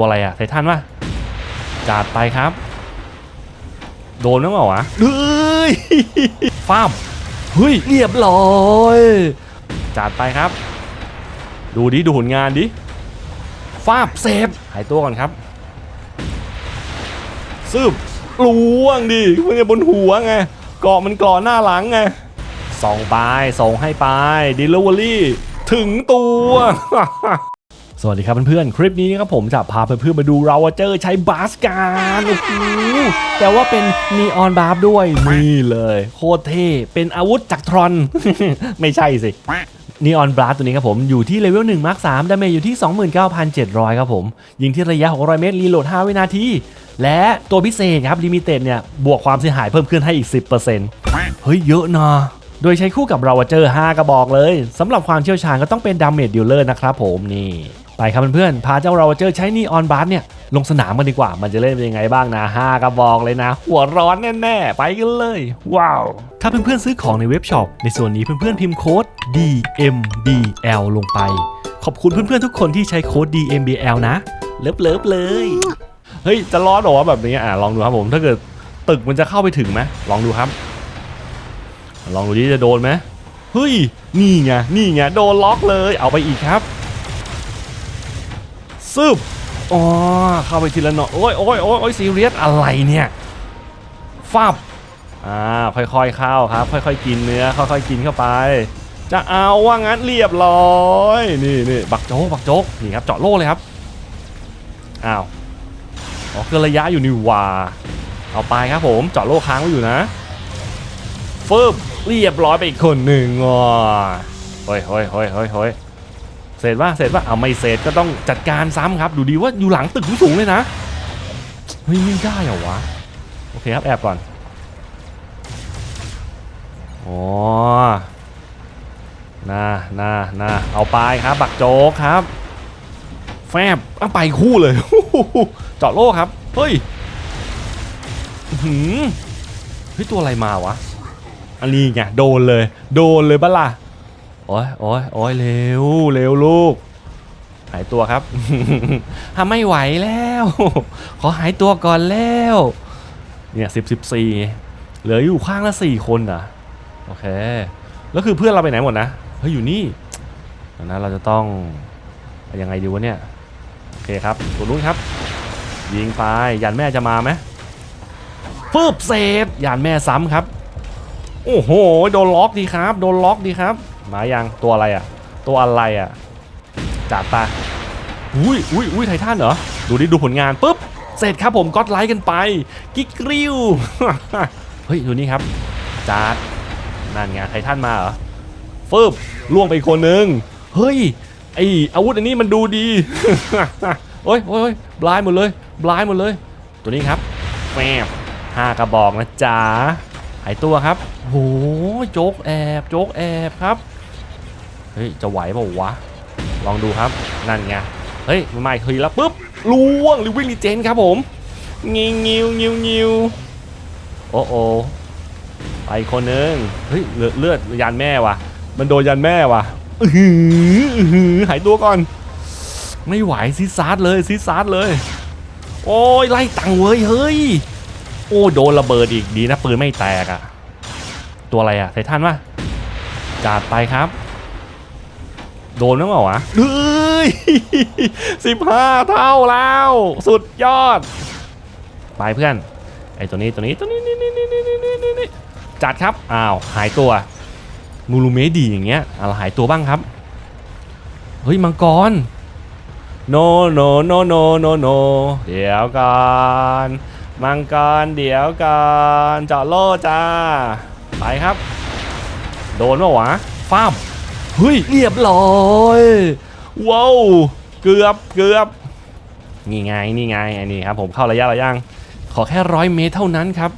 ตัวอะไรอะไททันวะจัดไปครับ โดนมั้งเปล่าวะเฮ้ยฟ้ามเฮ้ยเรียบร้อยจัดไปครับ ดูดิดูผลงานดิฟาบเซฟหายตัวก่อนครับซึบล่วงดิมันจะบนหัวไงเกาะมันเกาะหน้าหลังไงส่องไปส่งให้ไปดิลิเวอรี่ถึงตัว สวัสดีครับเพื่อนๆ คลิปนี้นะครับผมจะพาเพื่อนๆมาดูเราเจอใช้บาสการโอ้โหแต่ว่าเป็นนีออนบาร์ด้วย นี่เลย โคตรเท่เป็นอาวุธจากทรอน ไม่ใช่สินีออนบลัสตัวนี้ครับผม อยู่ที่เลเวล1มาร์ค3ดาเมจอยู่ที่ 29,700 ครับผม ยิงที่ระยะ 600 เมตร รีโหลด 5 วินาที และตัวพิเศษครับ ลิมิเต็ดเนี่ย บวกความเสียหายเพิ่มขึ้นให้อีก 10%เฮ้ย เยอะนะโดยใช้คู่กับเราเจอร์ 5 กระบอกเลยสำหรับความเชี่ยวชาญก็ต้องเป็นดาเมจดิลเลอร์นะครับผมนี่ ไปครับเพื่อนๆพาเจ้าเราเจอใช้นีออนบาร์เนี่ยลงสนามกันดีกว่า มันจะเล่นเป็นยังไงบ้างนะ5กระบอกเลยนะ หัวร้อนแน่ๆ ไปกันเลย ว้าว ถ้าเพื่อนๆซื้อของในเว็บช็อปในส่วนนี้เพื่อนๆพิมพ์โค้ด DMBL ลงไป ขอบคุณเพื่อนๆทุกคนที่ใช้โค้ด DMBL นะ เลิฟเลิฟๆเลย เฮ้ย จะร้อนเหรอวะแบบนี้อะลองดูครับผมถ้าเกิดตึกมันจะเข้าไปถึงไหมลองดูครับ ลองดูดิจะโดนไหมเฮ้ยนี่ไงนี่ไงโดนล็อกเลยเอาไปอีกครับ ซึบอ๋อเข้าไปทีละหน่อยโอ้ยโอ้ยโอ้ยโอ้ยซีเรียสอะไรเนี่ยฟับอ่าค่อยๆเข้าครับ ค่อยๆกินเนื้อค่อยๆกินเข้าไป จะเอาว่างั้นเรียบร้อยนี่นี่บักโจ๊กบักโจ๊กนี่ครับเจาะโล่เลยครับอ้าวอ๋อคือระยะอยู่นี่ว่าเอาไปครับผมเจาะโล่ค้างไว้อยู่นะฟึบเรียบร้อยไปอีกคนหนึ่งอะเฮ้ยเฮ้ยเฮ้ยเฮ้ย เสร็จว่าเสร็จว่าเอาไม่เสร็จก็ต้องจัดการซ้ำครับดูดีว่าอยู่หลังตึกสูงเลยนะเฮ้ยไม่ได้เหรอวะโอเคครับแอบก่อนโอ๋อน่าน่าน่าเอาไปครับบักโจ๊กครับ แฟบเอาไปคู่เลยเจาะโล่ครับเฮ้ยหือเฮ้ยตัวอะไรมาวะอันนี้ไงโดนเลย โดนเลยบ้าล่ะ โอ้ยโอ้ยโอ้ยเร็วเร็วลูก หายตัวครับทำไม่ไหวแล้ว ขอหายตัวก่อนแล้ว เนี่ยสิบสิบสี่เหลืออยู่ข้างละสี่คนอะ โอเค แล้วคือเพื่อนเราไปไหนหมดนะ เฮ้ยอยู่นี่นั้นเราจะต้องยังไงดีวะเนี่ย โอเคครับตัวนู้นครับ ยิงไปยันแม่จะมาไหมฟืบเซฟยันแม่ซ้ำครับ โอ้โห โดนล็อกดีครับ โดนล็อกดีครับ มายังตัวอะไรอะ ตัวอะไรอะจัดไปอุ้ยอุ้ยอุ้ยไททันเหรอ ดูดิดูผลงานปุ๊บ เสร็จครับผมก็ไลค์กันไป กิ๊กริ้วเฮ้ย ดูนี่ครับจัดนั่นไงไททันมาเหรอฟึบล่วงไปคนนึง เฮ้ย ไออาวุธอันนี้มันดูดีโอ้ยโอ้ยโอ้ยบลายหมดเลยบลายหมดเลย ตัวนี้ครับแมบห้ากระบอกนะจ๊ะหายตัวครับโหโจ๊กแอบ โจ๊กแอบครับ เฮ้ย จะไหวเปล่าวะ ลองดูครับ นั่นไง เฮ้ยมันมาอีกทีแล้วปุ๊บล่วงหรือวิ่งลีเจนครับผมงิวงิวงิวงิวโอ้โอไปคนนึง เฮ้ยเลือดเลือดยันแม่ว่ะ มันโดนยันแม่ว่ะอือหือหายตัวก่อน ไม่ไหวซิดซาร์ดเลยซิดซาร์ดเลย โอ้ยไล่ตังเว้ยเฮ้ย โอ้โดนระเบิดอีกดีนะปืนไม่แตกอะตัวอะไรอะไททันวะจัดไปครับ โดนมั้งเปล่าวะเฮ้ยสิบห้าเท่าแล้ว สุดยอด ไปเพื่อน ไอตัวนี้ตัวนี้ตัวนี้นี่นี่นี่นี่นี่นี่นี่จัดครับ อ้าว หายตัวมูรูเมดีอย่างเงี้ยอะไรหายตัวบ้างครับ เฮ้ย มังกร โนโนโนโนโนโนเดี๋ยวก่อนมังกร เดี๋ยวก่อนเจาะโล่จ้า ไปครับ โดนปะวะฟ้าม เฮ้ยเรียบร้อยว้าวเกือบเกือบนี่ไงนี่ไงอันนี้ครับผมเข้าระยะระยังขอแค่ร้อยเมตรเท่านั้นครับ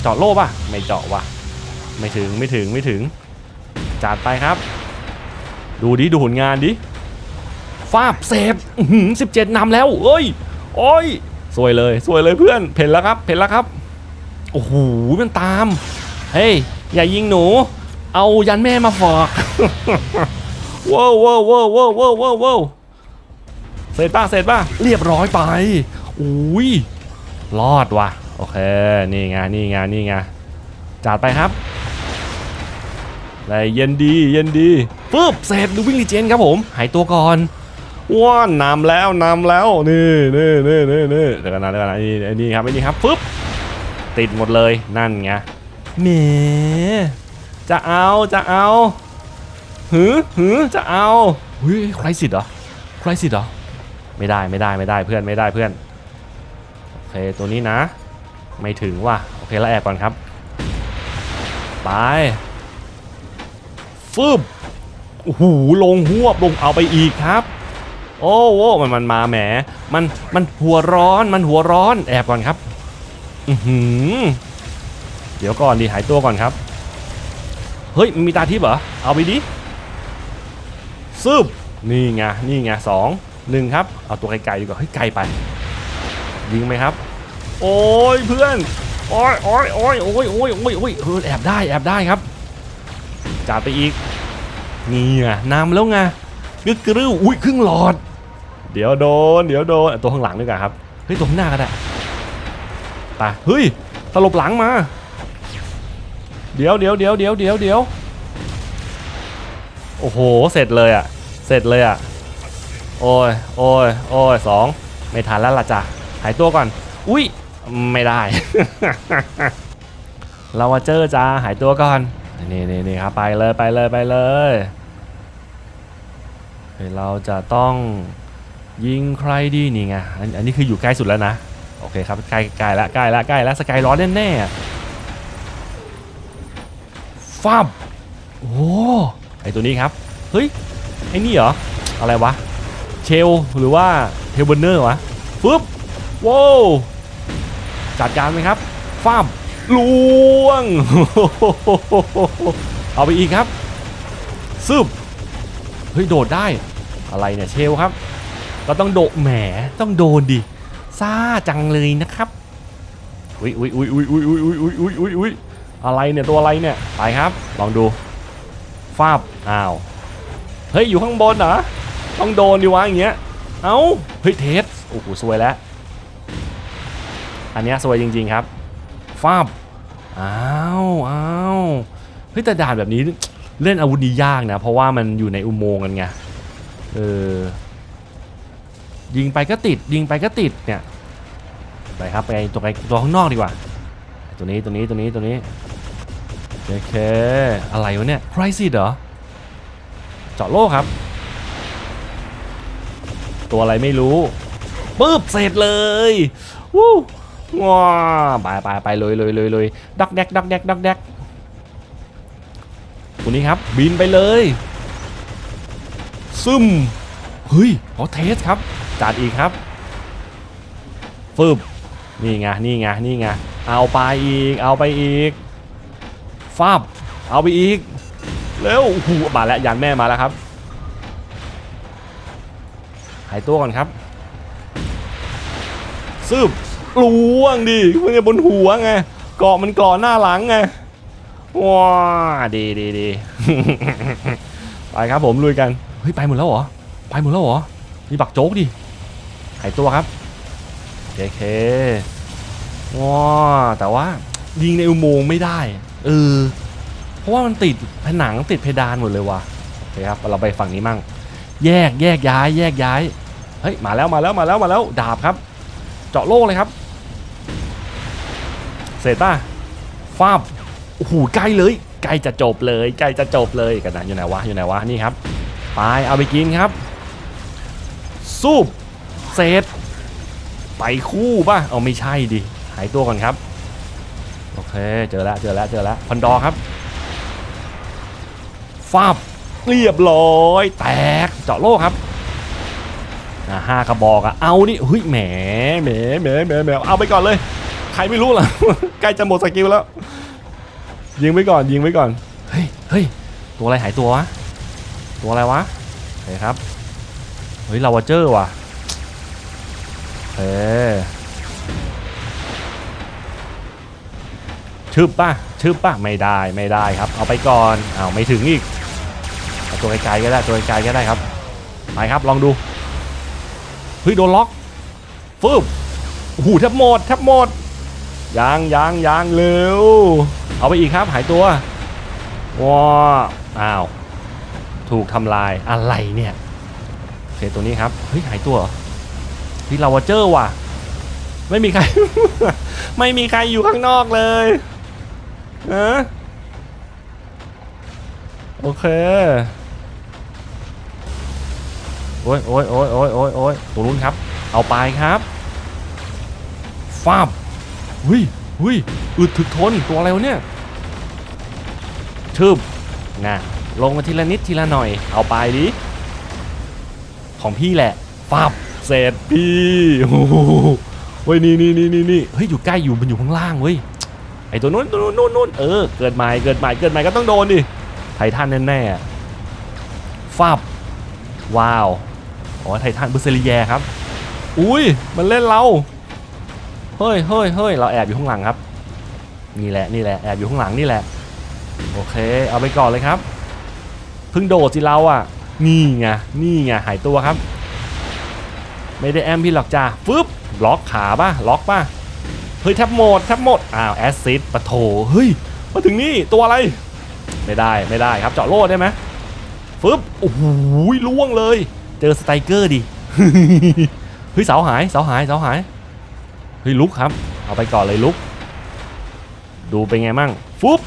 เจาะโล่ปะไม่เจาะวะไม่ถึงไม่ถึงไม่ถึงจัดไปครับ ดูดิดูผลงานดิฟาบเซฟสิบเจ็ดนำแล้วเอ้ยโอ้ยสวยเลยสวยเลยเพื่อนเพ่นแล้วครับเพ่นแล้วครับโอ้โหมันตามเฮ้ยอย่ายิงหนู เอายันแม่มาฝากว้าวว้าวว้าวว้าวว้าวว้าวว้าวเสร็จป่ะเสร็จป่ะเรียบร้อยไปอุ้ยรอดว่ะโอเคนี่ไงนี่ไงนี่ไงจัดไปครับได้เย็นดีเย็นดีปึ๊บเสร็จดูวิ่งรีเจนครับผมหายตัวก่อนว้านนำแล้วนำแล้วนี่นี่นี่นี่นี่เดี๋ยวกันนะเดี๋ยวกันนะนี่ไอ้นี่ครับไอ้นี่ครับปึ๊บติดหมดเลยนั่นไงแหม จะเอาจะเอาหือหือจะเอาเฮ้ยใครสิทธิ์เหรอใครสิทธิ์เหรอไม่ได้ไม่ได้ไม่ได้เพื่อนไม่ได้เพื่อนโอเคตัวนี้นะ ไม่ถึงว่ะโอเคแล้วแอบก่อนครับไปฟึบโอ้โหลงหวบลงเอาไปอีกครับ โอ้โหมันมันมาแหมมันมันหัวร้อนมันหัวร้อนแอบก่อนครับ อือหือเดี๋ยวก่อนดีหายตัวก่อนครับ เฮ้ยมันมีตาทิพย์เหรอ เอาไปดิซึบนี่ไง นี่ไงสองหนึ่งครับ เอาตัวไกลๆดีกว่า เฮ้ยไกลไป ยิงไหมครับ โอ้ยเพื่อน โอ้ยโอ้ยโอ้ยโอ้ยโอ้ยโอ้ยโอ้ยเออแอบได้แอบได้ครับจัดไปอีก นี่ไงนำแล้วไงกึกกระรื้ออุ้ยครึ่งหลอด เดี๋ยวโดน เดี๋ยวโดนอะตัวข้างหลังดีกว่าครับ เฮ้ยตัวข้างหน้าก็ได้ไปเฮ้ยตลบหลังมา เดี๋ยวเดี๋ยวเดี๋ยวเดี๋ยวเดี๋ยวเดี๋ยวโอ้โห เสร็จเลยอะ เสร็จเลยอะ โอ้ยโอ้ยโอ้ยสองไม่ทันแล้วล่ะจ้ะ หายตัวก่อน อุ้ย ไม่ได้เรามาเจอจ้า หายตัวก่อน นี่นี่นี่ครับ ไปเลยไปเลยไปเลยเราจะต้องยิงใครดีนี่ไงอันอันนี้คืออยู่ใกล้สุดแล้วนะ โอเคครับ ใกล้ใกล้ละใกล้ละใกล้ละสกายร้อนแน่ๆ ฟับโอ้ไอตัวนี้ครับ เฮ้ย ไอนี่เหรอ อะไรวะ เชล หรือว่าเทลเบอร์เนอร์วะฟึบว้าวจัดการไหมครับฟ้ามล่วง เอาไปอีกครับซึบเฮ้ย โดดได้ อะไรเนี่ยเชลครับ ก็ต้องโดดแหม ต้องโดนดิซ่าจังเลยนะครับ อุ้ยอุ้ยอุ้ยอุ้ยอุ้ยอุ้ยอุ้ยอุ้ยอุ้ย อะไรเนี่ยตัวอะไรเนี่ยไปครับ ลองดูฟาบอ้าวเฮ้ยอยู่ข้างบนเหรอต้องโดนดิวะอย่างเงี้ยเอ้าเฮ้ยเทสโอ้โหสวยแล้ว อันนี้สวยจริง ๆครับฟาบอ้าวอ้าวเฮ้ยแต่ด่านแบบนี้เล่นอาวุธดียากนะ เพราะว่ามันอยู่ในอุโมงค์กันไงเออยิงไปก็ติด ยิงไปก็ติดเนี่ยไปครับไปตัวไกลตัวข้างนอกดีกว่า ตัวนี้ตัวนี้ตัวนี้ตัวนี้ โอเค อะไรวะเนี่ยไรซิดเหรอ เจาะโลกครับ ตัวอะไรไม่รู้ปึ๊บเสร็จเลยวู้ว้าไปไปไปเลยเลยเลยเลยดักแดกดักแดกดักแดกตัวนี้ครับ บินไปเลย ซึมเฮ้ยขอเทสครับ จัดอีกครับฟึบนี่ไงนี่ไงนี่ไงเอาไปอีก เอาไปอีก ฟาบเอาไปอีกเร็วหูมาแล้วยานแม่มาแล้วครับหายตัวก่อนครับซึบล่วงดิมันไงบนหัวไงเกาะมันกรอหน้าหลังไงว้าดีดีดีไปครับผมลุยกันเฮ้ยไปหมดแล้วเหรอไปหมดแล้วเหรอมีบักโจ๊กดิหายตัวครับเคเคว้าแต่ว่ายิงในอุโมงค์ไม่ได้ เออเพราะว่ามันติดผนังติดเพดานหมดเลยว่ะโอเคครับเราไปฝั่งนี้มั่ง แยกแยกย้าย แยกย้ายเฮ้ยมาแล้วมาแล้วมาแล้วมาแล้วดาบครับ เจาะโล่เลยครับเสร็จป่ะฟาบโอ้โหใกล้เลยใกล้จะจบเลยใกล้จะจบเลยกันนะอยู่ไหนวะอยู่ไหนวะนี่ครับไปเอาไปกินครับสูบเสร็จไปคู่ป่ะเอาไม่ใช่ดิหายตัวก่อนครับ โอเค เจอแล้วเจอแล้วเจอแล้วฟันดอครับฟาบเรียบร้อย แตกเจาะโล่ครับอ่าห้ากระบอกอะเอานี่เฮ้ยแหมแหมแหมแหมแหมเอาไปก่อนเลย ใครไม่รู้ล่ะใกล้จะหมดสกิลแล้ว ยิงไว้ก่อนยิงไว้ก่อนเฮ้ยเฮ้ยตัวอะไรหายตัววะตัวอะไรวะเฮ้ยครับเฮ้ยลาวาเจอร์ว่ะเฮ้ ชึบป่ะชึบป่ะไม่ได้ไม่ได้ครับ เอาไปก่อนเอ้าไม่ถึงอีกตัวไกลๆก็ได้ตัวไกลๆก็ได้ครับไปครับลองดูเฮ้ยโดนล็อกฟึบโอ้โหแทบหมดแทบหมดยางยางยางเร็วเอาไปอีกครับหายตัวว้าอ้าวถูกทำลายอะไรเนี่ยโอเคตัวนี้ครับเฮ้ยหายตัวพี่ลาวาเจอร์ว่ะ ไม่มีใคร ไม่มีใครอยู่ข้างนอกเลย เออโอเค โอ้ยโอ้ยโอ้ยโอ้ยโอ้ยโอ้ยตัวนู้นครับ เอาไปครับฟาบหุยหุยอึดถึกทนตัวอะไรวะเนี่ยชืบนะลงมาทีละนิดทีละหน่อย เอาไปดิ ของพี่แหละฟาบเสร็จพี่โอ้โหเฮ้ยนี่นี่นี่นี่เฮ้ยอยู่ใกล้อยู่มันอยู่ข้างล่างเว้ย ตัวนู้นตัวนู้นนู้นนู้นเออเกิดใหม่เกิดใหม่เกิดใหม่ก็ต้องโดนดิไททันแน่ๆอะฟาบว้าวอ๋อไททันบุเซลีแยครับ อุ้ยมันเล่นเราเฮ้ยเฮ้ยเฮ้ยเราแอบอยู่ข้างหลังครับนี่แหละนี่แหละแอบอยู่ข้างหลังนี่แหละโอเค เอาไปก่อนเลยครับเพิ่งโดดสิเราอะ นี่ไงนี่ไงหายตัวครับ ไม่ได้แอมพี่หรอกจ้าฟึบล็อกขาป่ะล็อกป่ะ ฮ้ยแทบหมดแทบหมดอ้าวแอสซิดปะโถเฮ้ยมาถึงนี่ตัวอะไร ไม่ได้ไม่ได้ครับเจาะโล่ได้ไหมฟึบโอ้โหล่วงเลย เจอสไตเกอร์ดิเฮ้ยเสาหายเสาหายเสาหายเฮ้ยลุกครับ เอาไปก่อนเลยลุก ดูเป็นไงมั่งฟุบ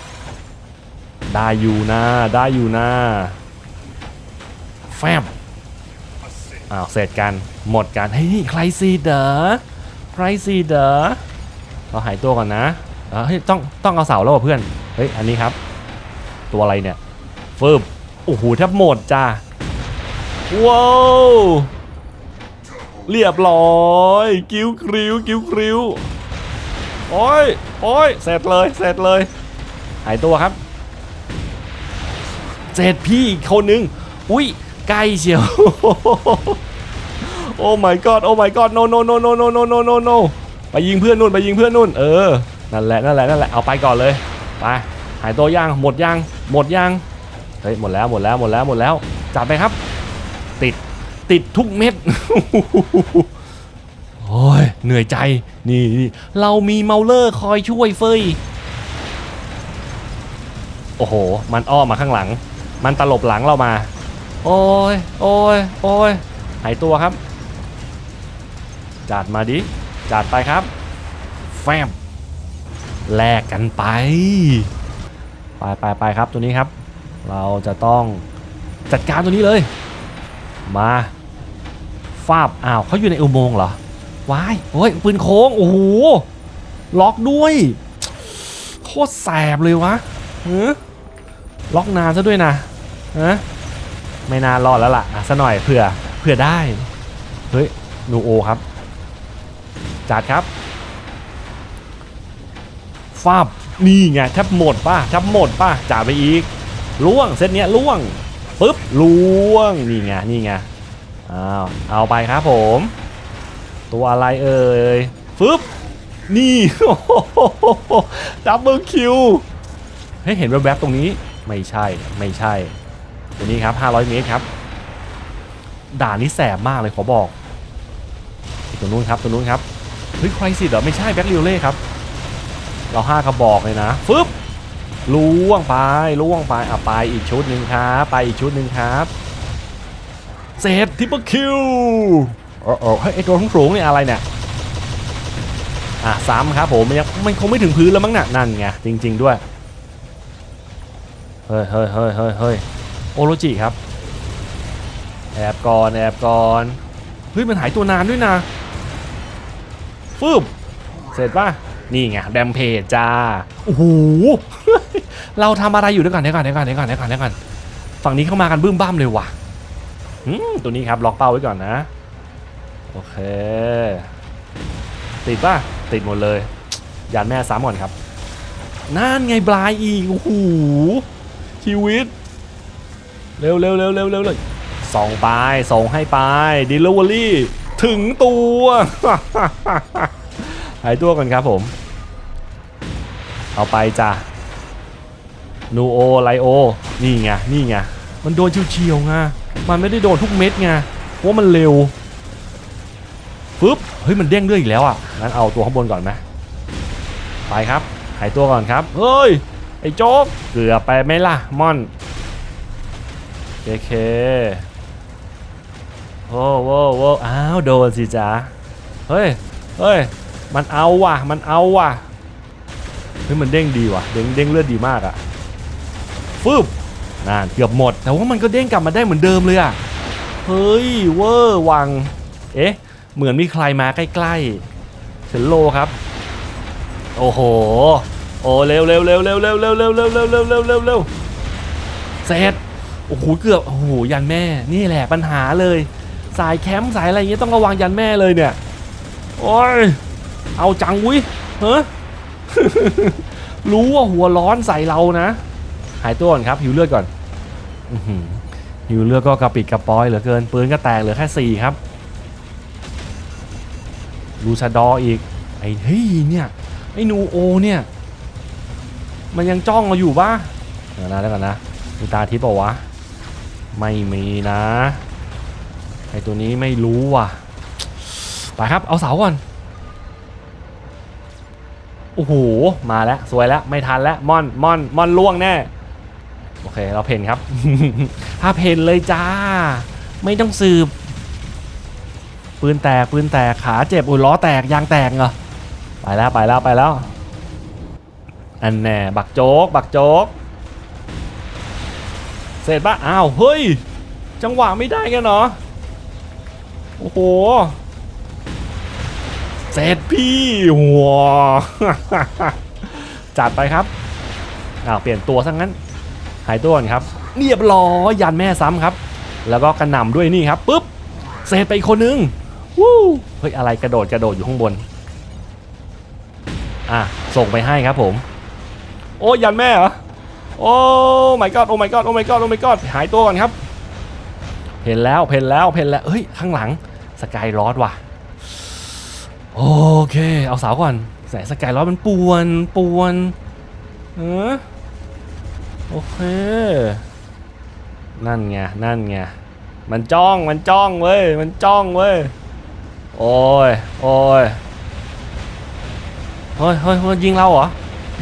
ได้อยู่นะได้อยู่นะแฟบอ้าวเสร็จกันหมดกันเฮ้ยใครซีเดอใครซีเดอ เราหายตัวก่อนนะเฮ้ยต้องต้องเอาเสาแล้วเพื่อนเฮ้ยอันนี้ครับ ตัวอะไรเนี่ยฟึบโอ้โหแทบหมดจ้าว้าวเรียบร้อยกิ้วกริ้วกิ้วกริ้วโอ้ยโอ้ยเสร็จเลยเสร็จเลย หายตัวครับเสร็จพี่อีกคนนึงอุ้ยใกล้เชียวโอ้ my god โอ้ my god no no no no no no no no ไปยิงเพื่อนนู่นไปยิงเพื่อนนู่นเออนั่นแหละนั่นแหละนั่นแหละเอาไปก่อนเลยไปหายตัวยังหมดยังหมดยังเฮ้ยหมดแล้วหมดแล้วหมดแล้วหมดแล้วจัดไปครับ ติดติดทุกเม็ดโอ้ยเหนื่อยใจนี่นี่เรามีเมาเลอร์คอยช่วยเฟยโอ้โห มันอ้อมมาข้างหลัง มันตลบหลังเรามา โอ้ยโอ้ยโอ้ยหายตัวครับจัดมาดิ จัดไปครับ แฟมแลกกันไป ไปไปไปครับตัวนี้ครับ เราจะต้องจัดการตัวนี้เลย มาฟาบอ้าวเขาอยู่ในอุโมงค์เหรอวายโอ้ยปืนโค้งโอ้โหล็อกด้วยโคตรแสบเลยวะเออล็อกนานซะด้วยนะฮะไม่นานรอดแล้วล่ะอะซะหน่อยเผื่อเผื่อได้ เฮ้ยนูโอครับ จัดครับฟาบนี่ไงแทบหมดป่ะแทบหมดป่ะจ่าไปอีกล่วงเซตเนี้ยล่วงปึ๊บล่วงนี่ไงนี่ไงอ้าวเอาไปครับผม ตัวอะไรเอ่ยฟึ๊บนี่ดับเบิลคิวให้เห็นแวบๆตรงนี้ไม่ใช่ไม่ใช่ตัวนี้ครับ 500 เมตรครับ ด่านนี้แสบมากเลยขอบอกตัวนู้นครับตัวนู้นครับ เฮ้ยใครสิเหรอไม่ใช่แบ็คลิวเล่ครับ เราห้ากระบอกเลยนะฟึบล่วงไปล่วงไปอะไปอีกชุดหนึ่งครับไปอีกชุดหนึ่งครับเซตทิปเปิลคิวโอ้โอเฮ้ยไอตัวสูงๆนี่อะไรเนี่ยอะซ้ำครับผมมันยังมันคงไม่ถึงพื้นแล้วมั้งน่ะนั่นไงจริง ๆด้วยเฮ้ยเฮ้ยเฮ้ยเฮ้ยเฮ้ยโอโรจิครับแอบก่อนแอบก่อนเฮ้ยมันหายตัวนานด้วยนะ ฟึบเสร็จป่ะนี่ไงแดมเพจจ้าโอ้โหเราทำอะไรอยู่เดี๋ยวก่อนเดี๋ยวก่อนเดี๋ยวก่อนเดี๋ยวก่อนเดี๋ยวก่อนเดี๋ยวก่อนฝั่งนี้เข้ามากันบึ้มบ้ามเลยว่ะอืมตัวนี้ครับล็อกเป้าไว้ก่อนนะ โอเค ติดป่ะ ติดหมดเลยยานแม่ซ้ำก่อนครับนั่นไงบลายอีกโอ้โหชีวิต เร็วเร็วเร็วเร็วเร็วเลยส่งไปส่งให้ไปดิลิเวอรี่ ถึงตัวหายตัวก่อนครับผม เอาไปจ้ะนูโอไลโอ นี่ไง นี่ไง มันโดนเฉียวๆไง มันไม่ได้โดนทุกเม็ดไง เพราะมันเร็วฟึบเฮ้ย มันเด้งด้วยอีกแล้วอะ งั้นเอาตัวข้างบนก่อนไหมไปครับ หายตัวก่อนครับ เฮ้ย ไอ้โจ๊ก เกือบไปไหมล่ะ ม่อนเคเค โอ้โว้โว้อ้าวโดนสิจ๊ะเฮ้ยเฮ้ยมันเอาว่ะมันเอาว่ะเฮ้ยมันเด้งดีว่ะเด้งเด้งเลือดดีมากอะฟึบนั่นเกือบหมด แต่ว่ามันก็เด้งกลับมาได้เหมือนเดิมเลยอะเฮ้ยเวอร์วัง เอ๊ะ เหมือนมีใครมาใกล้ๆเซนโลครับ โอ้โห โอ้เร็วเร็วเร็วเร็วเร็วเร็วเร็วเร็วเร็วเร็วเร็วเร็วเร็วเสร็จโอ้โหเกือบโอ้โหยันแม่ นี่แหละปัญหาเลย สายแคมป์สายอะไรอย่างเงี้ยต้องระวังยันแม่เลยเนี่ย โอ้ย เอาจังวิเฮ้รู้ว่าหัวร้อนใส่เรานะ หายตัวก่อนครับ หิวเลือดก่อนอหิวเลือดก็กระปิดกระปอยเหลือเกิน ปืนก็แตกเหลือแค่สี่ครับลูชาดออีก ไอ้เฮ้ยเนี่ย ไอ้นูโอเนี่ย มันยังจ้องเราอยู่ปะเดี๋ยวนะแล้วกันนะมีตาทิพย์เปล่าวะ ไม่มีนะ ไอตัวนี้ไม่รู้ว่ะ ไปครับ เอาเสาก่อน โอ้โห มาแล้ว สวยแล้ว ไม่ทันแล้ว ม่อน ม่อน ม่อนล่วงแน่ โอเค เราเพนครับ ถ้าเพนเลยจ้า ไม่ต้องสืบ ปืนแตก ปืนแตก ขาเจ็บ อุ้ยล้อแตก ยางแตกเหรอ ไปแล้ว ไปแล้ว ไปแล้ว อันแน่ บักโจ๊ก บักโจ๊ก เสร็จปะอ้าว เฮ้ย จังหวะไม่ได้กันเหรอ โอ้โหเสร็จพี่หัวจัดไปครับอ้าวเปลี่ยนตัวซะงั้น หายตัวก่อนครับ เรียบร้อยยันแม่ซ้ำครับ แล้วก็กระหน่ำด้วยนี่ครับปุ๊บเสร็จไปคนนึงวู้เฮ้ยอะไรกระโดดกระโดดอยู่ข้างบน อะส่งไปให้ครับผม โอ้ยันแม่เหรอโอ้ my god โอ้ my god โอ้ my god โอ้ my god หายตัวก่อนครับ เห็นแล้วเห็นแล้วเห็นแล้วเฮ้ยข้างหลัง สกายลอดว่ะ โอเค เอาเสาก่อนแสงสกายลอดมันปวนปวนเออโอเค นั่นไง นั่นไง มันจ้อง มันจ้องเว้ย มันจ้องเว้ย โอ้ย โอ้ย เฮ้ยเฮ้ยเฮ้ยยิงเราเหรอ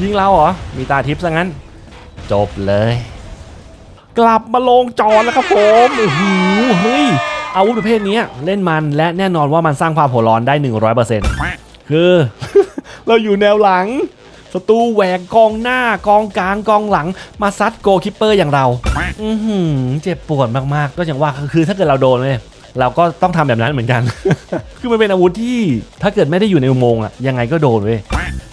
ยิงเราเหรอ มีตาทิพย์ซะงั้น จบเลย กลับมาลงจอแล้วครับผมโอ้โหเฮ้ย อาวุธประเภทนี้เล่นมันและแน่นอนว่ามันสร้างความหัวร้อนได้ 100%คือ เราอยู่แนวหลังศัตรูแหวกกองหน้ากองกลางกองหลัง มาซัดโกคิปเปอร์อย่างเรา อืเจ็บปวดมากๆ ก็อย่างว่าคือถ้าเกิดเราโดนเลยเราก็ต้องทำแบบนั้นเหมือนกัน คือมันเป็นอาวุธที่ถ้าเกิดไม่ได้อยู่ในอุโมงค์อะยังไงก็โดนเว้ย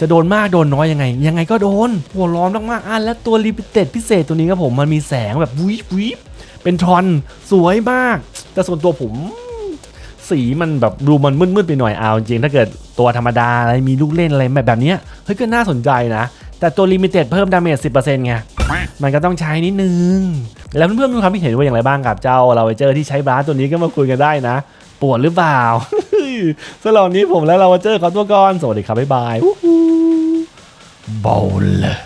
จะโดนมากโดนน้อยยังไง ยังไงก็โดน หัวร้อนมากๆอะและตัวลิมิเต็ดพิเศษตัวนี้ครับผมมันมีแสงแบบวิบวิบเป็นทรอนสวยมาก แต่ส่วนตัวผมสีมันแบบดูมันมืดๆไปหน่อยเอาจริงถ้าเกิดตัวธรรมดาอะไรมีลูกเล่นอะไรแบบแบบนี้เฮ้ยก็น่าสนใจนะ แต่ตัวลิมิเต็ดเพิ่มดาเมจ10%ไง มันก็ต้องใช้นิดนึง แล้วเพื่อนๆมีความคิดเห็นว่าอย่างไรบ้างกับเจ้าเราเจอที่ใช้บาสตัวนี้ก็มาคุยกันได้นะ ปวดหรือเปล่าสำหรับวันนี้ผมและเราเจอขอตัวก่อนสวัสดีครับบ๊ายบายเบาเลย